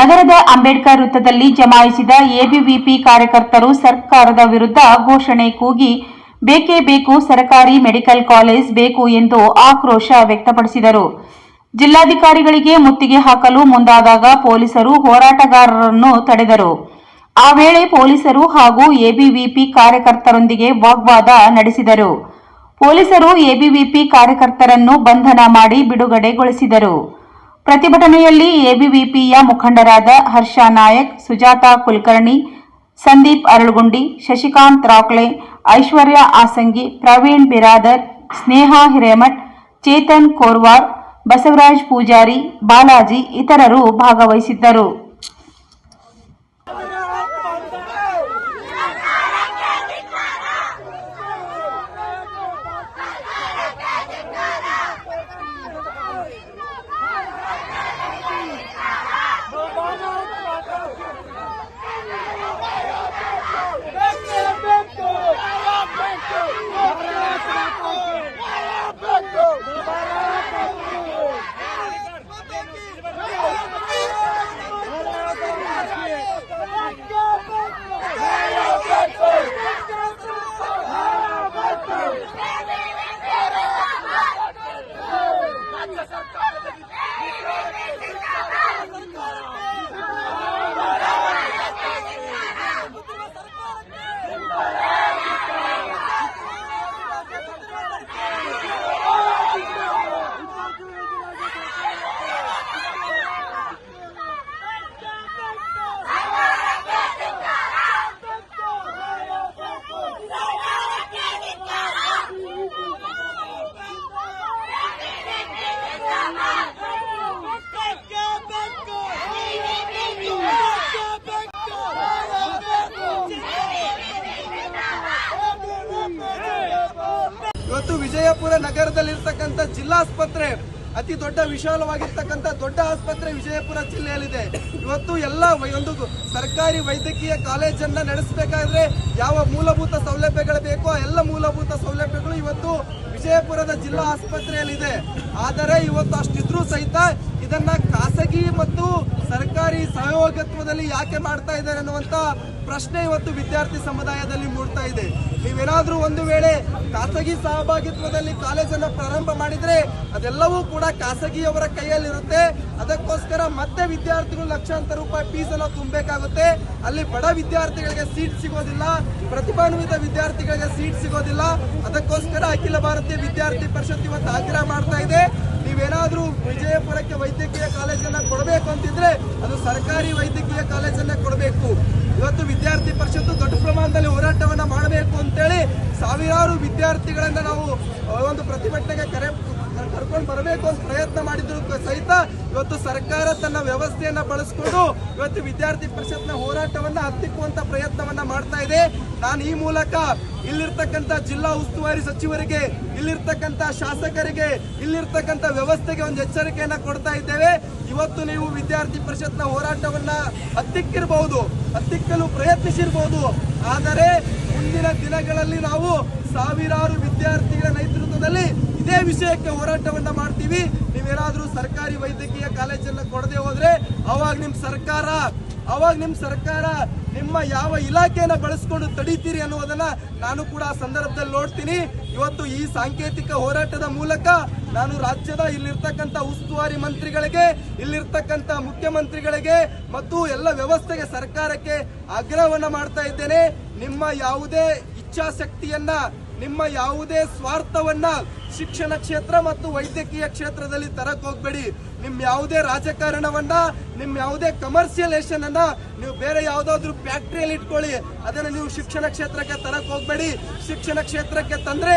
ನಗರದ ಅಂಬೇಡ್ಕರ್ ವೃತ್ತದಲ್ಲಿ ಜಮಾಯಿಸಿದ ಎಬಿವಿಪಿ ಕಾರ್ಯಕರ್ತರು ಸರ್ಕಾರದ ವಿರುದ್ಧ ಘೋಷಣೆ ಕೂಗಿ, ಬೇಕೇ ಬೇಕು ಸರ್ಕಾರಿ ಮೆಡಿಕಲ್ ಕಾಲೇಜ್ ಬೇಕು ಎಂದು ಆಕ್ರೋಶ ವ್ಯಕ್ತಪಡಿಸಿದರು. ಜಿಲ್ಲಾಧಿಕಾರಿಗಳಿಗೆ ಮುತ್ತಿಗೆ ಹಾಕಲು ಮುಂದಾದಾಗ ಪೊಲೀಸರು ಹೋರಾಟಗಾರರನ್ನು ತಡೆದರು. ಆ ವೇಳೆ ಪೊಲೀಸರು ಹಾಗೂ ಎಬಿವಿಪಿ ಕಾರ್ಯಕರ್ತರೊಂದಿಗೆ ವಾಗ್ವಾದ ನಡೆಸಿದರು. ಪೊಲೀಸರು ಎಬಿವಿಪಿ ಕಾರ್ಯಕರ್ತರನ್ನು ಬಂಧನ ಮಾಡಿ ಬಿಡುಗಡೆಗೊಳಿಸಿದರು. ಪ್ರತಿಭಟನೆಯಲ್ಲಿ ಎಬಿವಿಪಿಯ ಮುಖಂಡರಾದ ಹರ್ಷ ನಾಯಕ್, ಸುಜಾತಾ ಕುಲಕರ್ಣಿ, ಸಂದೀಪ್ ಅರಳುಗುಂಡಿ, ಶಶಿಕಾಂತ್ ರಾಕ್ಲೆ, ಐಶ್ವರ್ಯ ಆಸಂಗಿ, ಪ್ರವೀಣ್ ಬಿರಾದರ್, ಸ್ನೇಹಾ ಹಿರೇಮಠ್, ಚೇತನ್ ಕೋರ್ವಾರ್, ಬಸವರಾಜ್ ಪೂಜಾರಿ, ಬಾಲಾಜಿ ಇತರರು ಭಾಗವಹಿಸಿದ್ದರು. ಇವತ್ತು ವಿಜಯಪುರ ನಗರದಲ್ಲಿರ್ತಕ್ಕಂಥ ಜಿಲ್ಲಾಸ್ಪತ್ರೆ ಅತಿ ದೊಡ್ಡ ವಿಶಾಲವಾಗಿರ್ತಕ್ಕಂಥ ದೊಡ್ಡ ಆಸ್ಪತ್ರೆ ವಿಜಯಪುರ ಜಿಲ್ಲೆಯಲ್ಲಿದೆ. ಇವತ್ತು ಎಲ್ಲ ಒಂದು ಸರ್ಕಾರಿ ವೈದ್ಯಕೀಯ ಕಾಲೇಜನ್ನ ನಡೆಸಬೇಕಾದ್ರೆ ಯಾವ ಮೂಲಭೂತ ಸೌಲಭ್ಯಗಳು ಬೇಕೋ ಎಲ್ಲ ಮೂಲಭೂತ ಸೌಲಭ್ಯಗಳು ಇವತ್ತು ವಿಜಯಪುರದ ಜಿಲ್ಲಾ ಆಸ್ಪತ್ರೆಯಲ್ಲಿದೆ. ಆದರೆ ಇವತ್ತು ಅಷ್ಟಿದ್ರೂ ಸಹಿತ ಇದನ್ನ ಖಾಸಗಿ ಮತ್ತು ಸರ್ಕಾರಿ ಸಹಯೋಗತ್ವದಲ್ಲಿ ಯಾಕೆ ಮಾಡ್ತಾ ಇದ್ದಾರೆ ಅನ್ನುವಂತ ಪ್ರಶ್ನೆ ಇವತ್ತು ವಿದ್ಯಾರ್ಥಿ ಸಮುದಾಯದಲ್ಲಿ ಮೂಡ್ತಾ ಇದೆ. ನೀವೇನಾದ್ರೂ ಒಂದು ವೇಳೆ ಖಾಸಗಿ ಸಹಭಾಗಿತ್ವದಲ್ಲಿ ಕಾಲೇಜನ್ನು ಪ್ರಾರಂಭ ಮಾಡಿದ್ರೆ ಅದೆಲ್ಲವೂ ಕೂಡ ಖಾಸಗಿಯವರ ಕೈಯಲ್ಲಿರುತ್ತೆ. ಅದಕ್ಕೋಸ್ಕರ ಮತ್ತೆ ವಿದ್ಯಾರ್ಥಿಗಳು ಲಕ್ಷಾಂತರ ರೂಪಾಯಿ ಫೀಸ್ ತುಂಬಬೇಕಾಗುತ್ತೆ. ಅಲ್ಲಿ ಬಡ ವಿದ್ಯಾರ್ಥಿಗಳಿಗೆ ಸೀಟ್ ಸಿಗೋದಿಲ್ಲ, ಪ್ರತಿಭಾನ್ವಿತ ವಿದ್ಯಾರ್ಥಿಗಳಿಗೆ ಸೀಟ್ ಸಿಗೋದಿಲ್ಲ. ಅದಕ್ಕೋಸ್ಕರ ಅಖಿಲ ಭಾರತೀಯ ವಿದ್ಯಾರ್ಥಿ ಪರಿಷತ್ ಇವತ್ತು ಆಗ್ರಹ ಮಾಡ್ತಾ ಇದೆ. ನೀವೇನಾದ್ರೂ ವಿಜಯಪುರಕ್ಕೆ ವೈದ್ಯಕೀಯ ಕಾಲೇಜನ್ನ ಕೊಡಬೇಕು ಅಂತಿದ್ರೆ ಅದು ಸರ್ಕಾರಿ ವೈದ್ಯಕೀಯ ಕಾಲೇಜನ್ನ ಕೊಡಬೇಕು. ಇವತ್ತು ವಿದ್ಯಾರ್ಥಿ ಪರಿಷತ್ತು ದೊಡ್ಡ ಪ್ರಮಾಣದಲ್ಲಿ ಹೋರಾಟವನ್ನು ಮಾಡಬೇಕು ಅಂತೇಳಿ ಸಾವಿರಾರು ವಿದ್ಯಾರ್ಥಿಗಳನ್ನು ನಾವು ಒಂದು ಪ್ರತಿಭಟನೆಗೆ ಕರೆ ಕರ್ಕೊಂಡು ಬರಬೇಕು ಅಂತ ಪ್ರಯತ್ನ ಮಾಡಿದ್ರು ಸಹಿತ ಇವತ್ತು ಸರ್ಕಾರ ತನ್ನ ವ್ಯವಸ್ಥೆಯನ್ನ ಬಳಸ್ಕೊಂಡು ಇವತ್ತು ವಿದ್ಯಾರ್ಥಿ ಪರಿಷತ್ನ ಹೋರಾಟವನ್ನ ಹತ್ತಿಕ್ಕುವಂತ ಪ್ರಯತ್ನವನ್ನ ಮಾಡ್ತಾ ಇದೆ. ನಾನು ಈ ಮೂಲಕ ಇಲ್ಲಿರ್ತಕ್ಕಂಥ ಜಿಲ್ಲಾ ಉಸ್ತುವಾರಿ ಸಚಿವರಿಗೆ, ಇಲ್ಲಿರ್ತಕ್ಕಂಥ ಶಾಸಕರಿಗೆ, ಇಲ್ಲಿರ್ತಕ್ಕಂಥ ವ್ಯವಸ್ಥೆಗೆ ಒಂದು ಎಚ್ಚರಿಕೆಯನ್ನ ಕೊಡ್ತಾ ಇದ್ದೇವೆ. ಇವತ್ತು ನೀವು ವಿದ್ಯಾರ್ಥಿ ಪರಿಷತ್ನ ಹೋರಾಟವನ್ನ ಹತ್ತಿಕ್ಕಿರಬಹುದು, ಹತ್ತಿಕ್ಕಲು ಪ್ರಯತ್ನಿಸಿರಬಹುದು. ಆದರೆ ಮುಂದಿನ ದಿನಗಳಲ್ಲಿ ನಾವು ಸಾವಿರಾರು ವಿದ್ಯಾರ್ಥಿಗಳ ನೇತೃತ್ವದಲ್ಲಿ ಇದೇ ವಿಷಯಕ್ಕೆ ಹೋರಾಟವನ್ನ ಮಾಡ್ತೀವಿ. ನೀವೇನಾದ್ರೂ ಸರ್ಕಾರಿ ವೈದ್ಯಕೀಯ ಕಾಲೇಜನ್ನ ಕೊಡದೆ ಹೋದ್ರೆ ಅವಾಗ ನಿಮ್ ಸರ್ಕಾರ, ಅವಾಗ ನಿಮ್ ಸರ್ಕಾರ ನಿಮ್ಮ ಯಾವ ಇಲಾಖೆಯನ್ನ ಬಳಸ್ಕೊಂಡು ತಡೀತೀರಿ ಅನ್ನೋದನ್ನ ನಾನು ಕೂಡ ಆ ಸಂದರ್ಭದಲ್ಲಿ ನೋಡ್ತೀನಿ. ಇವತ್ತು ಈ ಸಾಂಕೇತಿಕ ಹೋರಾಟದ ಮೂಲಕ ನಾನು ರಾಜ್ಯದ ಇಲ್ಲಿರ್ತಕ್ಕಂಥ ಉಸ್ತುವಾರಿ ಮಂತ್ರಿಗಳಿಗೆ, ಇಲ್ಲಿರ್ತಕ್ಕಂಥ ಮುಖ್ಯಮಂತ್ರಿಗಳಿಗೆ ಮತ್ತು ಎಲ್ಲ ವ್ಯವಸ್ಥೆಗೆ ಸರ್ಕಾರಕ್ಕೆ ಆಗ್ರಹವನ್ನು ಮಾಡ್ತಾ ಇದ್ದೇನೆ. ನಿಮ್ಮ ಯಾವುದೇ ಇಚ್ಛಾಶಕ್ತಿಯನ್ನ ನಿಮ್ಮ ಯಾವುದೇ ಸ್ವಾರ್ಥವನ್ನ ಶಿಕ್ಷಣ ಕ್ಷೇತ್ರ ಮತ್ತು ವೈದ್ಯಕೀಯ ಕ್ಷೇತ್ರದಲ್ಲಿ ತರಕ್ ಹೋಗ್ಬೇಡಿ. ನಿಮ್ ಯಾವುದೇ ರಾಜಕಾರಣವನ್ನ, ನಿಮ್ ಯಾವುದೇ ಕಮರ್ಷಿಯಲೇಷನ್ ಅನ್ನ ನೀವು ಬೇರೆ ಯಾವ್ದಾದ್ರು ಫ್ಯಾಕ್ಟ್ರಿಯಲ್ಲಿ ಇಟ್ಕೊಳ್ಳಿ. ಅದನ್ನ ನೀವು ಶಿಕ್ಷಣ ಕ್ಷೇತ್ರಕ್ಕೆ ತರಕ್ ಹೋಗ್ಬೇಡಿ. ಶಿಕ್ಷಣ ಕ್ಷೇತ್ರಕ್ಕೆ ತಂದ್ರೆ